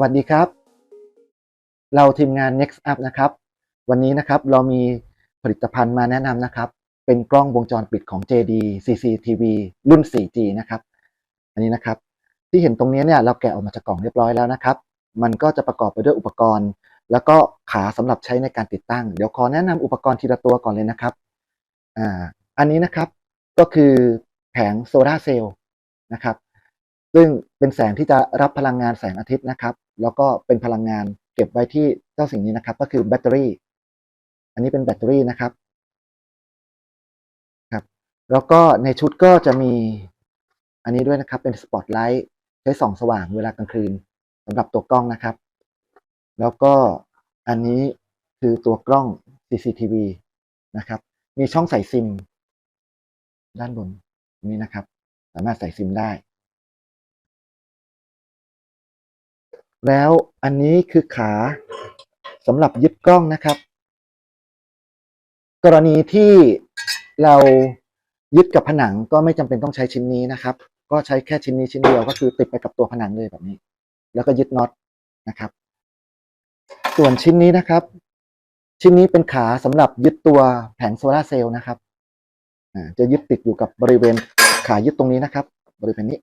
วัสดีครับ เราทีมงาน Next Up นะครับ วันนี้นะครับเรามีผลิตภัณฑ์มาแนะนำนะครับ เป็นกล้องวงจรปิดของ JD CCTV รุ่น 4G นะครับ อันนี้นะครับ ที่เห็นตรงนี้เนี่ยเราแกะออกมาจากกล่องเรียบร้อยแล้วนะครับ มันก็จะประกอบไปด้วยอุปกรณ์ แล้วก็ขาสำหรับใช้ในการติดตั้ง เดี๋ยวขอแนะนำอุปกรณ์ทีละตัวก่อนเลยนะครับอ่าอันนี้นะครับก็คือแผงโซลาเซลล์นะครับซึ่งเป็นแสงที่จะรับพลังงานแสงอาทิตย์นะครับ แล้วก็เป็นพลังงานเก็บไว้ที่เจ้าสิ่งนี้นะครับ ก็คือแบตเตอรี่ อันนี้เป็นแบตเตอรี่นะครับครับ แล้วก็ในชุดก็จะมีอันนี้ด้วยนะครับเป็นสปอตไลท์ใช้ส่องสว่างเวลากลางคืนสำหรับตัวกล้องนะครับ แล้วก็อันนี้คือตัวกล้อง CCTV นะครับ มีช่องใส่ซิม ด้านบนนี้นะครับ สามารถใส่ซิมได้ แล้วอันนี้คือขาสำหรับยึดกล้องนะครับ กรณีที่เรายึดกับผนังก็ไม่จำเป็นต้องใช้ชิ้นนี้นะครับ ก็ใช้แค่ชิ้นนี้ชิ้นเดียวก็คือติดไปกับตัวผนังเลยแบบนี้ แล้วก็ยึดน็อตนะครับ ส่วนชิ้นนี้นะครับ ชิ้นนี้เป็นขาสำหรับยึดตัวแผงโซลาเซลล์นะครับจะยึดติดอยู่กับบริเวณขายึดตรงนี้นะครับ บริเวณนี้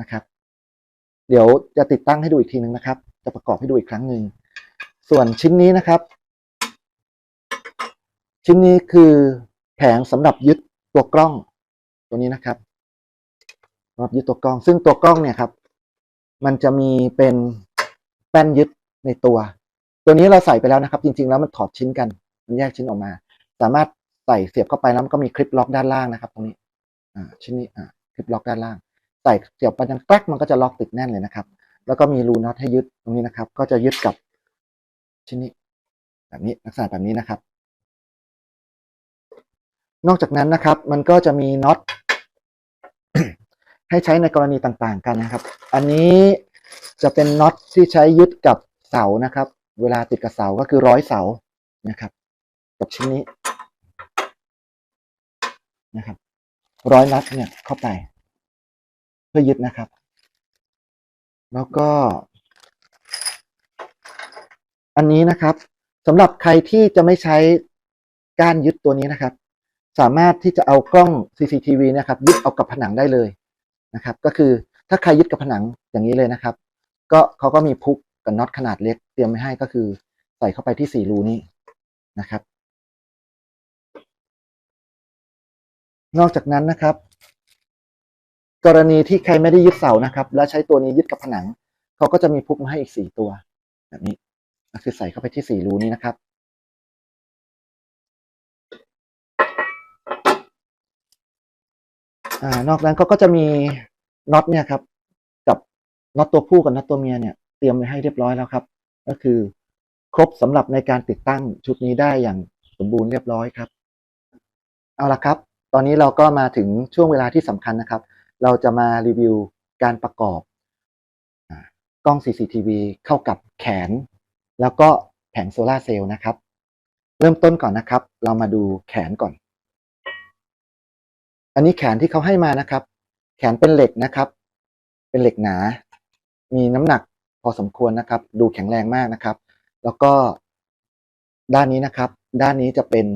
นะครับ เดี๋ยวจะติดตั้งให้ดูอีกทีนึงนะครับ จะประกอบให้ดูอีกครั้งหนึ่ง ส่วนชิ้นนี้นะครับ ชิ้นนี้คือแผงสำหรับยึดตัวกล้อง ตัวนี้นะครับสำหรับยึดตัวกล้อง ซึ่งตัวกล้องเนี่ยครับ มันจะมีเป็นแป้นยึดในตัว ตัวนี้เราใส่ไปแล้วนะครับ จริง ๆ แล้วมันถอดชิ้นกัน มันแยกชิ้นออกมา สามารถใส่เสียบเข้าไปแล้วมันก็มีคลิปล็อกด้านล่างนะครับ ตรงนี้ อ่า ชิ้นนี้ อ่า คลิปล็อกด้านล่าง ใส่เสียบไปดังแป๊กมันก็จะล็อกติดแน่นเลยนะครับ แล้วก็มีรูน็อตให้ยึดตรงนี้นะครับ ก็จะยึดกับชิ้นนี้ แบบนี้ลักษณะแบบนี้นะครับ นอกจากนั้นนะครับ มันก็จะมีน็อตให้ใช้ในกรณีต่างๆ กันนะครับ อันนี้จะเป็นน็อตที่ใช้ยึดกับเสานะครับ เวลาติดกับเสาก็คือร้อยเสานะครับกับชิ้นนี้นะครับ ร้อยน็อตเนี่ยเข้าไป พื่อยึดนะครับ แล้วก็ อันนี้นะครับสำหรับใครที่จะไม่ใช้ก้านยึดตัวนี้นะครับ สามารถที่จะเอากล้อง CCTV นะครับ ยึดเอากับผนังได้เลยนะครับ ก็คือถ้าใครยึดกับผนังอย่างนี้เลยนะครับ ก็เขาก็มีพุกกับน็อตขนาดเล็กเตรียมไว้ให้ก็คือใส่เข้าไปที่สี่รูนี้นะครับ นอกจากนั้นนะครับ กรณีที่ใครไม่ได้ยึดเสานะครับ แล้วใช้ตัวนี้ยึดกับผนัง เขาก็จะมีพุกมาให้อีกสี่ตัว แบบนี้ก็คือใส่เข้าไปที่สี่รูนี้นะครับ อ่านอกนั้นก็ก็จะมีน็อตเนี่ยครับ กับน็อตตัวผู้กับน็อตตัวเมียเนี่ยเตรียมไว้ให้เรียบร้อยแล้วครับ ก็คือครบสำหรับในการติดตั้งชุดนี้ได้อย่างสมบูรณ์เรียบร้อยครับ เอาละครับ ตอนนี้เราก็มาถึงช่วงเวลาที่สำคัญนะครับ เราจะมารีวิวการประกอบกล้อง CCTV เข้ากับแขน แล้วก็แผงโซลาเซลล์นะครับ เริ่มต้นก่อนนะครับ เรามาดูแขนก่อน อันนี้แขนที่เขาให้มานะครับ แขนเป็นเหล็กนะครับ เป็นเหล็กหนา มีน้ำหนักพอสมควรนะครับ ดูแข็งแรงมากนะครับ แล้วก็ด้านนี้นะครับ ด้านนี้จะเป็น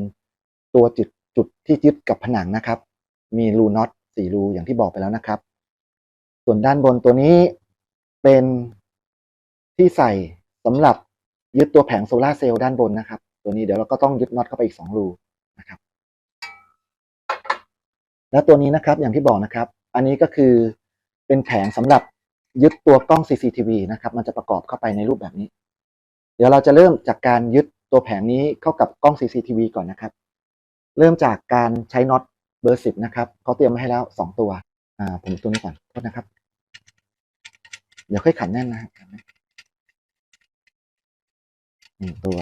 ตัวจุดจุดที่ยึดกับผนังนะครับ มีรูน็อต สี่รูอย่างที่บอกไปแล้วนะครับ ส่วนด้านบนตัวนี้เป็นที่ใส่สำหรับยึดตัวแผงโซลาร์เซลล์ด้านบนนะครับ ตัวนี้เดี๋ยวเราก็ต้องยึดน็อตเข้าไปอีกสองรูนะครับ แล้วตัวนี้นะครับอย่างที่บอกนะครับ อันนี้ก็คือเป็นแผงสำหรับยึดตัวกล้อง CCTV นะครับ มันจะประกอบเข้าไปในรูปแบบนี้ เดี๋ยวเราจะเริ่มจากการยึดตัวแผงนี้เข้ากับกล้อง CCTV ก่อนนะครับ เริ่มจากการใช้น็อต เบอร์สิบนะครับเขาเตรียมมาให้แล้วสองตัว อ่า ผมตัวนี้ก่อนโทษนะครับ เดี๋ยวค่อยขันแน่นนะหนึ่งตัว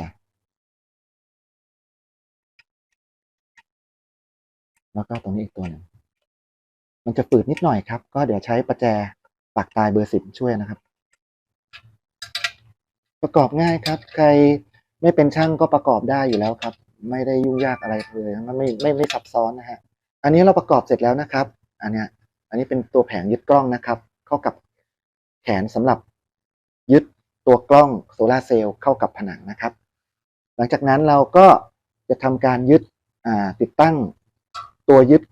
แล้วก็ตรงนี้อีกตัวหนึ่งมันจะฝืดนิดหน่อยครับ ก็เดี๋ยวใช้ประแจปักตายเบอร์สิบช่วยนะครับ ประกอบง่ายครับ ใครไม่เป็นช่างก็ประกอบได้อยู่แล้วครับ ไม่ได้ยุ่งยากอะไรเลย มันไม่ไม่ไม่ซับซ้อนนะฮะ อันนี้เราประกอบเสร็จแล้วนะครับ อันเนี้ยอันนี้เป็นตัวแผงยึดกล้องนะครับ เข้ากับแขนสำหรับยึดตัวกล้องโซลาร์เซลล์เข้ากับผนังนะครับ หลังจากนั้นเราก็จะทำการยึดติดตั้งตัวยึด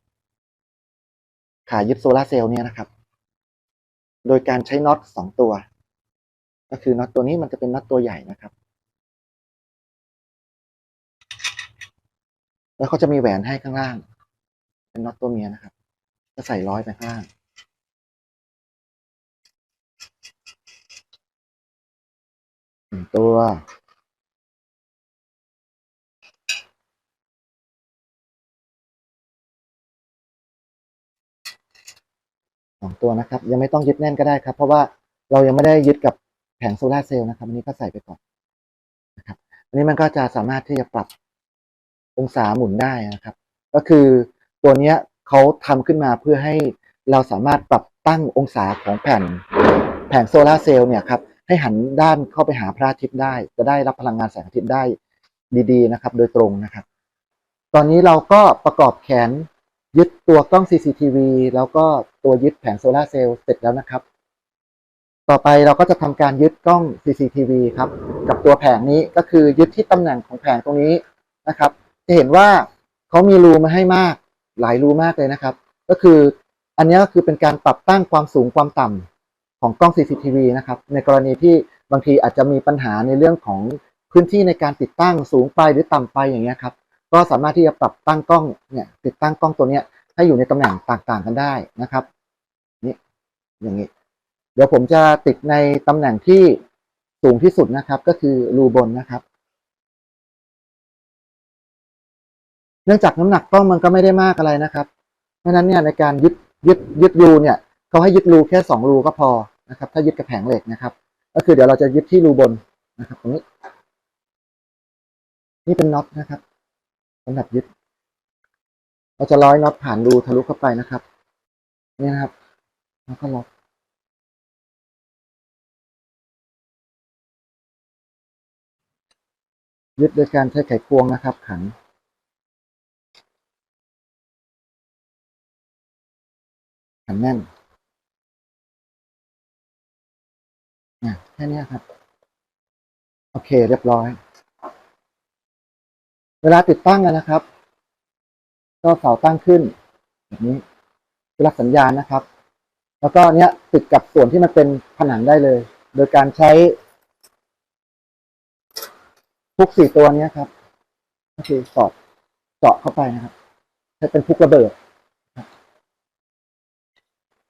ขายึดโซลาร์เซลล์เนี่ยนะครับ โดยการใช้น็อตสองตัว ก็คือน็อตตัวนี้มันจะเป็นน็อตตัวใหญ่นะครับ แล้วเขาจะมีแหวนให้ข้างล่าง เป็นน็อตตัวเมียนะครับ จะใส่ร้อยไปข้างล่างหนึ่งตัวสองตัวนะครับ ยังไม่ต้องยึดแน่นก็ได้ครับ เพราะว่าเรายังไม่ได้ยึดกับแผงโซลาเซลล์นะครับ อันนี้ก็ใส่ไปก่อนนะครับ อันนี้มันก็จะสามารถที่จะปรับองศาหมุนได้นะครับ ก็คือ ตัวเนี้ยเขาทำขึ้นมาเพื่อให้เราสามารถปรับตั้งองศาของแผ่น แผงโซลาร์เซลล์เนี่ยครับให้หันด้านเข้าไปหาพระอาทิตย์ได้ จะได้รับพลังงานแสงอาทิตย์ได้ดีๆนะครับ โดยตรงนะครับ ตอนนี้เราก็ประกอบแขนยึดตัวกล้อง CCTV แล้วก็ตัวยึดแผงโซลาร์เซลล์เสร็จแล้วนะครับ ต่อไปเราก็จะทำการยึดกล้อง CCTV ครับ กับตัวแผงนี้ก็คือยึดที่ตำแหน่งของแผงตรงนี้นะครับ จะเห็นว่าเขามีรูมาให้มาก หลายรูมากเลยนะครับ ก็คืออันนี้ก็คือเป็นการปรับตั้งความสูงความต่ำของกล้อง CCTV นะครับ ในกรณีที่บางทีอาจจะมีปัญหาในเรื่องของพื้นที่ในการติดตั้งสูงไปหรือต่ำไปอย่างเงี้ยครับ ก็สามารถที่จะปรับตั้งกล้องเนี่ยติดตั้งกล้องตัวเนี้ยให้อยู่ในตำแหน่งต่างๆกันได้นะครับนี่อย่างนี้ เดี๋ยวผมจะติดในตำแหน่งที่สูงที่สุดนะครับ ก็คือรูบนนะครับ เนื่องจากน้ำหนักกล้องมันก็ไม่ได้มากอะไรนะครับ เพราะฉะนั้นเนี่ยในการยึดยึดยึดรูเนี่ยเขาให้ยึดรูแค่สองรูก็พอนะครับ ถ้ายึดกับแผงเหล็กนะครับ ก็คือเดี๋ยวเราจะยึดที่รูบนนะครับตรงนี้ นี่เป็นน็อตนะครับสำหรับยึด เราจะร้อยน็อตผ่านรูทะลุเข้าไปนะครับ นี่นะครับ แล้วก็ล็อกยึดโดยการใช้ไขควงนะครับ ขัน ขันแน่นอะแค่นี้ครับ โอเคเรียบร้อย เวลาติดตั้งนะครับ ก็เสาตั้งขึ้น แบบนี้คือรับสัญญาณนะครับ แล้วก็เนี้ยติดกับส่วนที่มันเป็นผนังได้เลย โดยการใช้พุกสี่ตัวเนี้ยครับก็คือสอดเจาะเข้าไปนะครับใช้เป็นพุกระเบิด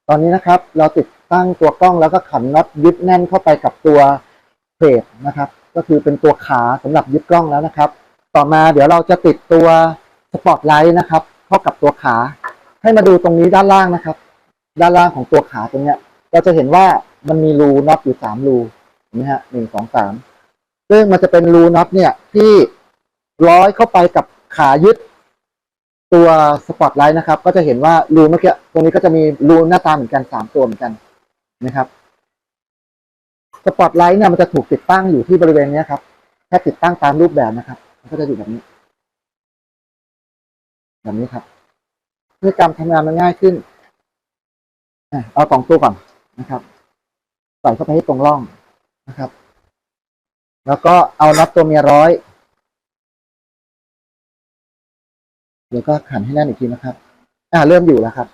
ตอนนี้นะครับเราติดตั้งตัวกล้องแล้วก็ขันน็อตยึดแน่นเข้าไปกับตัวเพลทนะครับ ก็คือเป็นตัวขาสำหรับยึดกล้องแล้วนะครับ ต่อมาเดี๋ยวเราจะติดตัวสปอตไลท์นะครับ เข้ากับตัวขา ให้มาดูตรงนี้ด้านล่างนะครับ ด้านล่างของตัวขาตรงเนี้ย เราจะเห็นว่ามันมีรูน็อตอยู่สามรูเห็นไหมฮะหนึ่งสองสามซึ่งมันจะเป็นรูน็อตเนี่ยที่ร้อยเข้าไปกับขายึด ตัวสปอตไลท์นะครับ ก็จะเห็นว่ารูเมื่อกี้ตรงนี้ก็จะมีรูหน้าตาเหมือนกันสามตัวเหมือนกันนะครับสปอตไลท์เนี่ยมันจะถูกติดตั้งอยู่ที่บริเวณนี้ครับแค่ติดตั้งตามรูปแบบนะครับ มันก็จะอยู่แบบนี้ แบบนี้ครับเพื่อการทำงานมันง่ายขึ้นเอาสองตัวก่อนนะครับใส่เข้าไปให้ตรงร่องนะครับ แล้วก็เอาน็อตตัวเมียร้อย เดี๋ยวก็ขันให้แน่นอีกทีนะครับ อ่าเริ่มอยู่แล้วครับ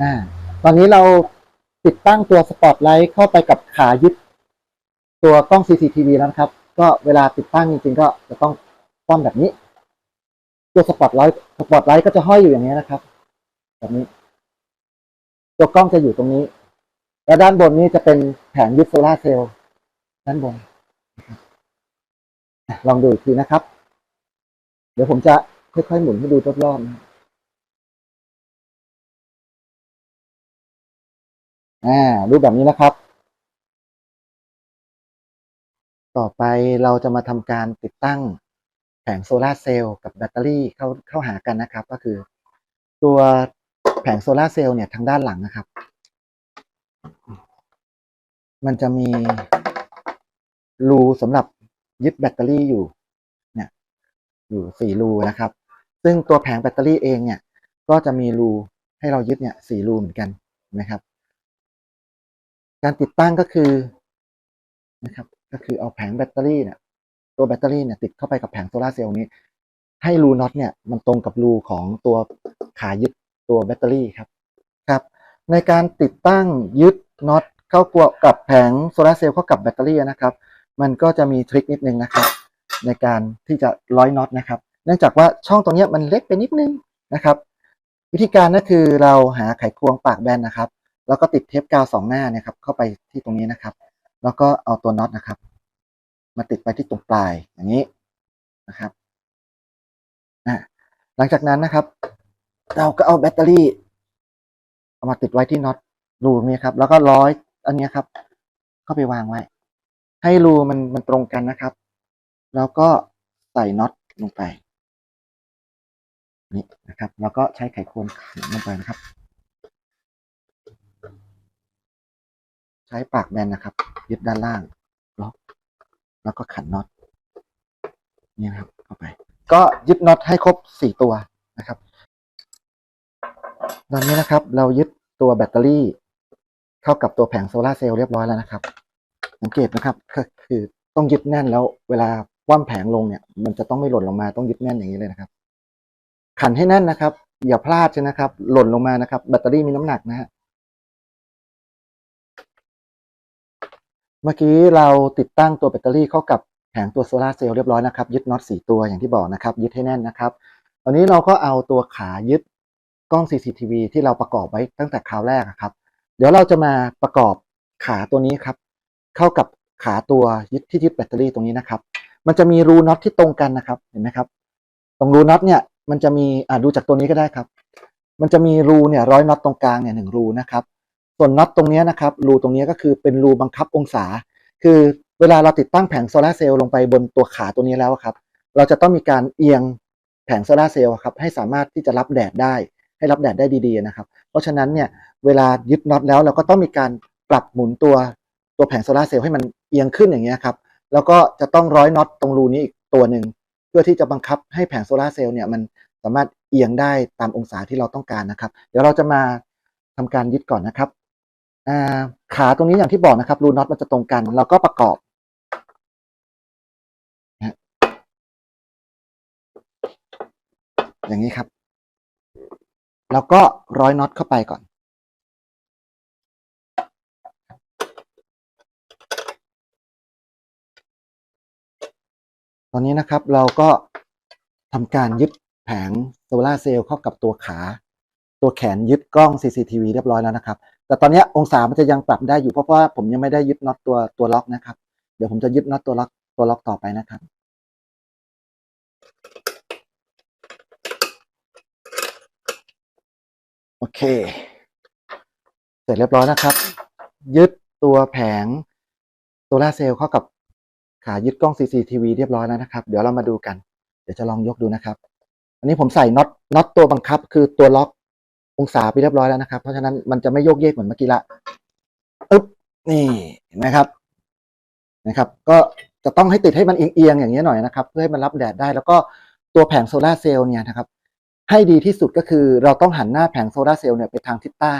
อ่าตอนนี้เราติดตั้งตัวสปอตไลท์เข้าไปกับขายึดตัวกล้อง CCTV แล้วนะครับ ก็เวลาติดตั้งจริงๆก็จะต้องป้อมแบบนี้ ตัวสปอตไลท์สปอตไลท์ก็จะห้อยอยู่อย่างนี้นะครับ แบบนี้ ตัวกล้องจะอยู่ตรงนี้ และด้านบนนี้จะเป็นแผงยึดโซลาเซลล์ด้านบน ลองดูอีกทีนะครับ เดี๋ยวผมจะค่อยๆหมุนให้ดูรอบๆนะอ่ารูปแบบนี้นะครับ ต่อไปเราจะมาทำการติดตั้งแผงโซลาร์เซลล์กับแบตเตอรี่เข้าเข้าหากันนะครับ ก็คือ ตัวแผงโซลาร์เซลล์เนี่ยทางด้านหลังนะครับ มันจะมีรูสำหรับ ยึดแบตเตอรี่อยู่เนี่ยอยู่สี่รูนะครับ ซึ่งตัวแผงแบตเตอรี่เองเนี่ย ก็จะมีรูให้เรายึดเนี่ยสี่รูเหมือนกันนะครับ การติดตั้งก็คือนะครับ ก็คือเอาแผงแบตเตอรี่เนี่ย ตัวแบตเตอรี่เนี่ยติดเข้าไปกับแผงโซลาร์เซลล์นี้ ให้รูน็อตเนี่ยมันตรงกับรูของตัวขายึดตัวแบตเตอรี่ครับครับ ในการติดตั้งยึดน็อตเข้ากับแผงโซลาร์เซลล์เข้ากับแบตเตอรี่นะครับ มันก็จะมีทริคนิดนึงนะครับ ในการที่จะร้อยน็อตนะครับ เนื่องจากว่าช่องตรงนี้มันเล็กไปนิดนึงนะครับ วิธีการก็คือเราหาไขควงปากแบนนะครับ แล้วก็ติดเทปกาวสองหน้าเนี่ยครับเข้าไปที่ตรงนี้นะครับ แล้วก็เอาตัวน็อตนะครับ มาติดไปที่ตรงปลายอย่างนี้นะครับหลังจากนั้นนะครับ เราก็เอาแบตเตอรี่เอามาติดไว้ที่น็อตรูนี้ครับ แล้วก็ร้อยอันนี้ครับ เข้าไปวางไว้ ให้รูมันมันตรงกันนะครับ แล้วก็ใส่น็อตลงไปนี่นะครับ แล้วก็ใช้ไขควงขันลงไปนะครับ ใช้ปากแบนนะครับยึดด้านล่างล็อกแล้วก็ขันน็อตนี่นะครับเข้าไป ก็ยึดน็อตให้ครบสี่ตัวนะครับตอนนี้นะครับ เรายึดตัวแบตเตอรี่ เข้ากับตัวแผงโซลาเซลล์เรียบร้อยแล้วนะครับ สังเกตนะครับก็คือต้องยึดแน่นแล้ว เวลาว่ำแผงลงเนี่ย มันจะต้องไม่หล่นลงมาต้องยึดแน่นอย่างนี้เลยนะครับ ขันให้แน่นนะครับ อย่าพลาดใช่นะครับ หล่นลงมานะครับ แบตเตอรี่มีน้ำหนักนะฮะเมื่อกี้เราติดตั้งตัวแบตเตอรี่เข้ากับแผงตัวโซลาร์เซลล์เรียบร้อยนะครับ ยึดน็อต4ตัวอย่างที่บอกนะครับ ยึดให้แน่นนะครับตอนนี้เราก็เอาตัวขายึดกล้อง CCTV ที่เราประกอบไว้ตั้งแต่คราวแรกครับ เดี๋ยวเราจะมาประกอบขาตัวนี้ครับ เข้ากับขาตัวยึดที่ยึดแบตเตอรี่ตรงนี้นะครับ มันจะมีรูน็อตที่ตรงกันนะครับ เห็นไหมครับ ตรงรูน็อตเนี่ยมันจะมีอ่าดูจากตัวนี้ก็ได้ครับ มันจะมีรูเนี่ยร้อยน็อตตรงกลางเนี่ยหนึ่งรูนะครับ ส่วนน็อตตรงนี้นะครับ รูตรงนี้ก็คือเป็นรูบังคับองศา คือเวลาเราติดตั้งแผงโซลาร์เซลล์ลงไปบนตัวขาตัวนี้แล้วครับ เราจะต้องมีการเอียงแผงโซลาร์เซลล์ครับให้สามารถที่จะรับแดดได้ ให้รับแดดได้ดีๆนะครับ เพราะฉะนั้นเนี่ยเวลายึดน็อตแล้วเราก็ต้องมีการปรับหมุนตัว ตัวแผงโซลาเซลล์ให้มันเอียงขึ้นอย่างเงี้ยครับแล้วก็จะต้องร้อยน็อตตรงรูนี้อีกตัวหนึ่งเพื่อที่จะบังคับให้แผงโซลาเซลล์เนี่ยมันสามารถเอียงได้ตามองศาที่เราต้องการนะครับ เดี๋ยวเราจะมาทำการยึดก่อนนะครับขาตรงนี้อย่างที่บอกนะครับรูน็อตมันจะตรงกัน เราก็ประกอบอย่างนี้ครับ แล้วก็ร้อยน็อตเข้าไปก่อน ตอนนี้นะครับเราก็ทำการยึดแผงโซลาเซลล์เข้ากับตัวขา ตัวแขนยึดกล้อง CCTV เรียบร้อยแล้วนะครับ แต่ตอนนี้องศามันจะยังปรับได้อยู่เพราะว่าผมยังไม่ได้ยึดน็อตตัวตัวล็อกนะครับ เดี๋ยวผมจะยึดน็อตตัวล็อกตัวล็อกต่อไปนะครับโอเค เสร็จเรียบร้อยนะครับ ยึดตัวแผงโซลาเซลล์เข้ากับ ขายึดกล้อง CCTV เรียบร้อยแล้วนะครับ เดี๋ยวเรามาดูกัน เดี๋ยวจะลองยกดูนะครับ อันนี้ผมใส่น็อตน็อตตัวบังคับ คือตัวล็อกองศาไปเรียบร้อยแล้วนะครับ เพราะฉะนั้นมันจะไม่โยกเยกเหมือนเมื่อกี้ละอึ๊บนี่เห็นไหมครับนะครับ ก็จะต้องให้ติดให้มันเอียงๆอย่างนี้หน่อยนะครับ เพื่อให้มันรับแดดได้ แล้วก็ตัวแผงโซลาเซลล์เนี่ยนะครับ ให้ดีที่สุดก็คือเราต้องหันหน้าแผงโซลาเซลล์เนี่ยไปทางทิศใต้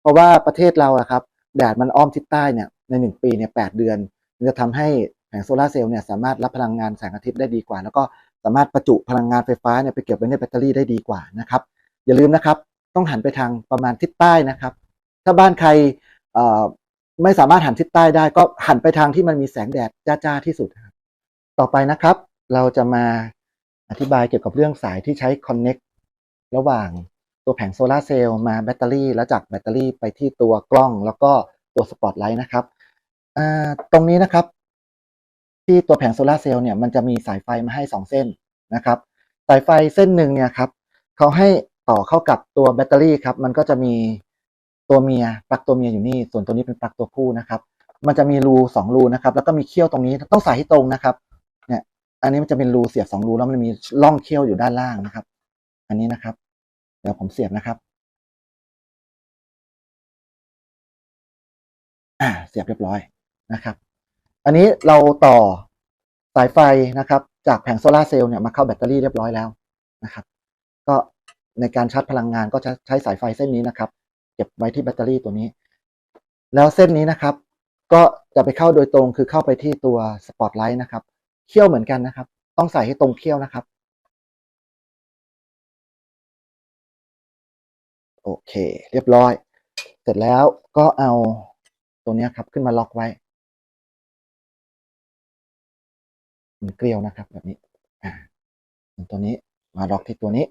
เพราะว่าประเทศเราอะครับแดดมันอ้อมทิศใต้เนี่ยในหนึ่งปีเนี่ยแปดเดือน มันจะทำให้ แผงโซลาร์เซลล์เนี่ยสามารถรับพลังงานแสงอาทิตย์ได้ดีกว่า แล้วก็สามารถประจุพลังงานไฟฟ้าเนี่ยไปเก็บไว้ในแบตเตอรี่ได้ดีกว่านะครับอย่าลืมนะครับต้องหันไปทางประมาณทิศใต้นะครับ ถ้าบ้านใครเอ่อไม่สามารถหันทิศใต้ได้ ก็หันไปทางที่มันมีแสงแดดจ้าๆที่สุดครับต่อไปนะครับ เราจะมาอธิบายเกี่ยวกับเรื่องสายที่ใช้ connect ระหว่างตัวแผงโซลาร์เซลล์มาแบตเตอรี่ แล้วจากแบตเตอรี่ไปที่ตัวกล้องแล้วก็ตัวสปอตไลท์นะครับอ่าตรงนี้นะครับ ที่ตัวแผงโซลาร์เซลล์เนี่ยมันจะมีสายไฟมาให้สองเส้นนะครับ สายไฟเส้นหนึ่งเนี่ยครับเขาให้ต่อเข้ากับตัวแบตเตอรี่ครับ มันก็จะมีตัวเมียปลั๊กตัวเมียอยู่นี่ ส่วนตัวนี้เป็นปลั๊กตัวผู้นะครับ มันจะมีรูสองรูนะครับ แล้วก็มีเขี้ยวตรงนี้ต้องใส่ให้ตรงนะครับ เนี่ย อันนี้มันจะเป็นรูเสียบสองรูแล้วมันมีร่องเขี้ยวอยู่ด้านล่างนะครับ อันนี้นะครับ เดี๋ยวผมเสียบนะครับ อ่า เสียบเรียบร้อยนะครับ อันนี้เราต่อสายไฟนะครับ จากแผงโซลาเซลล์เนี่ยมาเข้าแบตเตอรี่เรียบร้อยแล้วนะครับ ก็ในการชาร์จพลังงานก็ใช้สายไฟเส้นนี้นะครับ เก็บไว้ที่แบตเตอรี่ตัวนี้ แล้วเส้นนี้นะครับ ก็จะไปเข้าโดยตรงคือเข้าไปที่ตัวสปอตไลท์นะครับเขี้ยวเหมือนกันนะครับ ต้องใส่ให้ตรงเขี้ยวนะครับ โอเค เรียบร้อย เสร็จแล้วก็เอาตัวนี้ครับขึ้นมาล็อกไว้ หมุนเกลียวนะครับ แบบนี้ อ่าตัวนี้มาล็อกที่ตัวนี้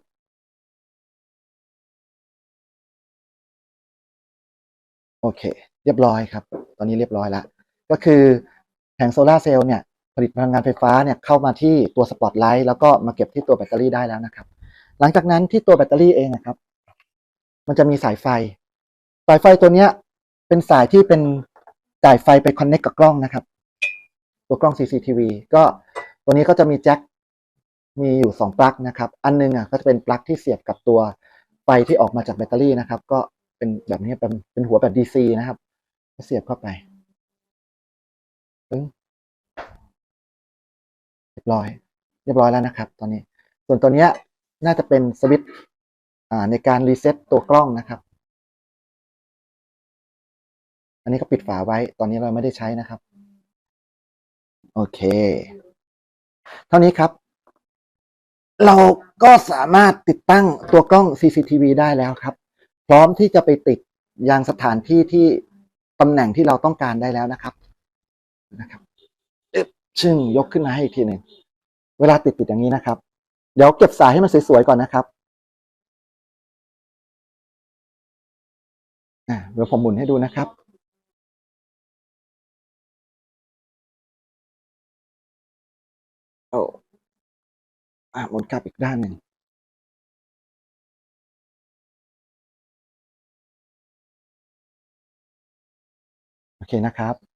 โอเค เรียบร้อยครับ ตอนนี้เรียบร้อยแล้ว ก็คือแผงโซลาร์เซลล์เนี่ยผลิตพลังงานไฟฟ้าเนี่ยเข้ามาที่ตัวสปอตไลท์แล้วก็มาเก็บที่ตัวแบตเตอรี่ได้แล้วนะครับ หลังจากนั้นที่ตัวแบตเตอรี่เองนะครับ มันจะมีสายไฟ สายไฟตัวเนี้ยเป็นสายที่เป็นจ่ายไฟไปคอนเน c t กับกล้องนะครับ ตัวกล้อง CCTV ก็ ตัวนี้ก็จะมีแจ็คมีอยู่สองปลั๊กนะครับ อันหนึงอะก็จะเป็นปลั๊กที่เสียบกับตัวไฟที่ออกมาจากแบตเตอรี่นะครับ ก็เป็นแบบนี้เป็นเป็นหัวแบบ DC นะครับเสียบเข้าไปเรียบร้อย เรียบร้อยแล้วนะครับ ตอนนี้ ส่วนตัวเนี้ยน่าจะเป็นสวิตช์อ่าในการรีเซ็ตตัวกล้องนะครับ อันนี้ก็ปิดฝาไว้ ตอนนี้เราไม่ได้ใช้นะครับ โอเค เท่านี้ครับ เราก็สามารถติดตั้งตัวกล้อง CCTV ได้แล้วครับ พร้อมที่จะไปติดยังสถานที่ที่ตำแหน่งที่เราต้องการได้แล้วนะครับนะครับอึ๊บชึ่งยกขึ้นมาให้อีกทีหนึ่งเวลาติดติดอย่างนี้นะครับ เดี๋ยวเก็บสายให้มันสวยๆก่อนนะครับอ่าเดี๋ยวผมหมุนให้ดูนะครับ โอ้อะหมุนกลับอีกด้านหนึ่งโอเคนะครับ